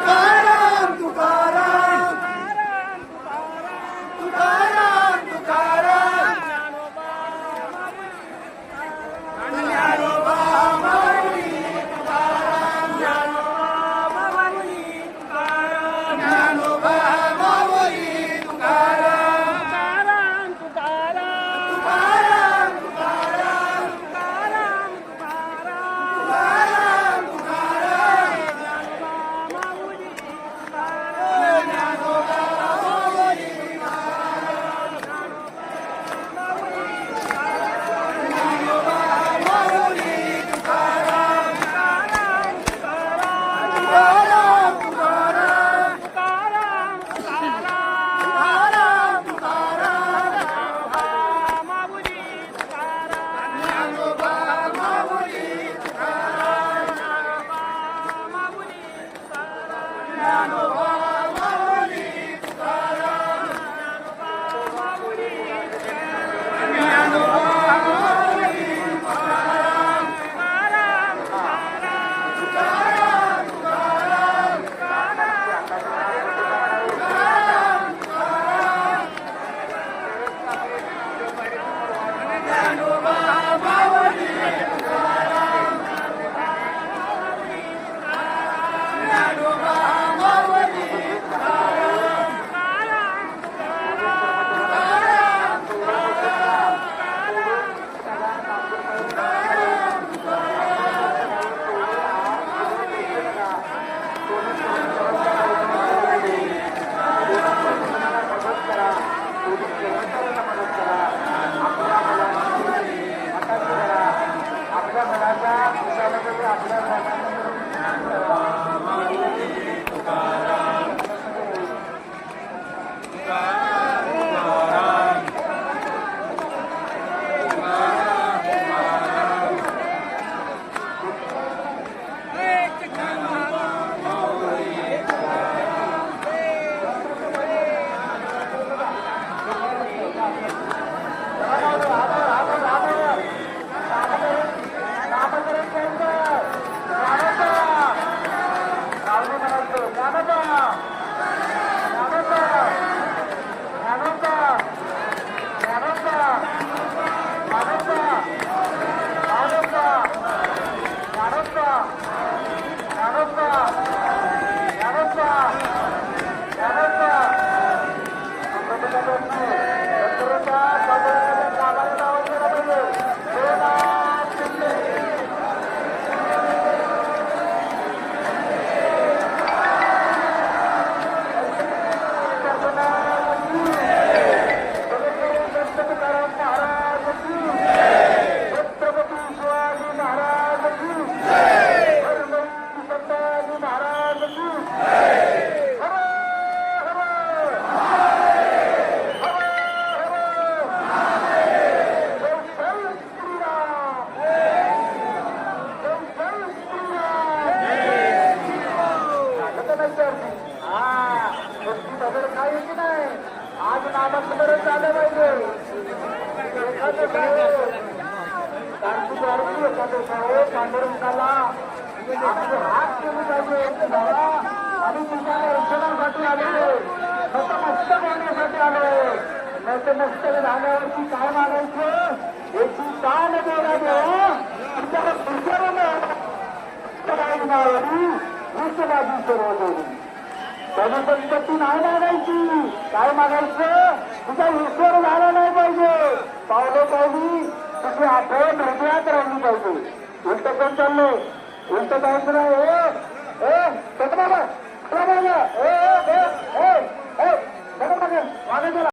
दुकान दुकान आणि तुमच्या दर्शनासाठी आलेले नतमस्तक होण्यासाठी आले नतमस्तक झाल्यावरती काय मागायचं याची दान देणं देव तुमच्याकडे दुसरं सर्व त्यांना परिषद नाही मागायची? काय मागायचं? तुझा ईश्वर झाला नाही पाहिजे. पावलं पाहिजे तुझी आठवण हृदयात राहिली पाहिजे. उलट कोण चाललंय? उलट जायचं नाही. ए ए बाबा. ए ए ए ए मागे